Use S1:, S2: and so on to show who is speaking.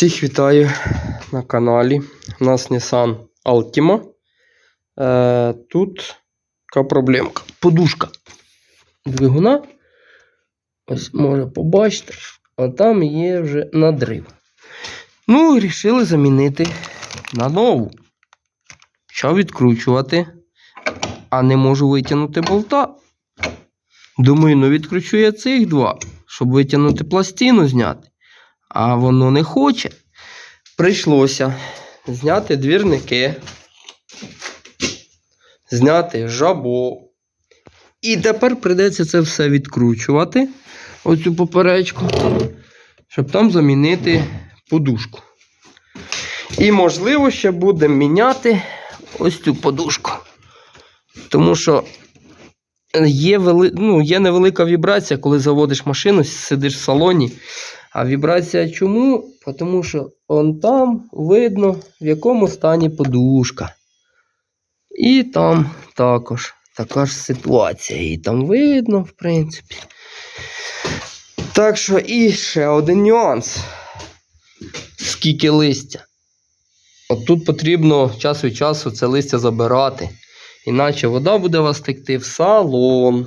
S1: Всіх вітаю на каналі. У нас Nissan Altima. Е, тут така проблемка. Подушка двигуна. Ось може побачите. А там є вже надрив. Ну, вирішили замінити на нову. Що відкручувати, а не можу витягнути болта. Думаю, ну відкручу я цих два, щоб витягнути пластину зняти. А воно не хоче. Прийшлося зняти двірники, зняти жабо. І тепер прийдеться це все відкручувати, оцю поперечку, щоб там замінити подушку. І, можливо, ще будемо міняти ось цю подушку. Тому що є, вели... ну, є невелика вібрація, коли заводиш машину, сидиш в салоні. А вібрація чому? Тому що он там видно, в якому стані подушка. І там також така ж ситуація. І там видно, в принципі. Так що і ще один нюанс. Скільки листя. От тут потрібно час від часу це листя забирати. Іначе вода буде вас текти в салон.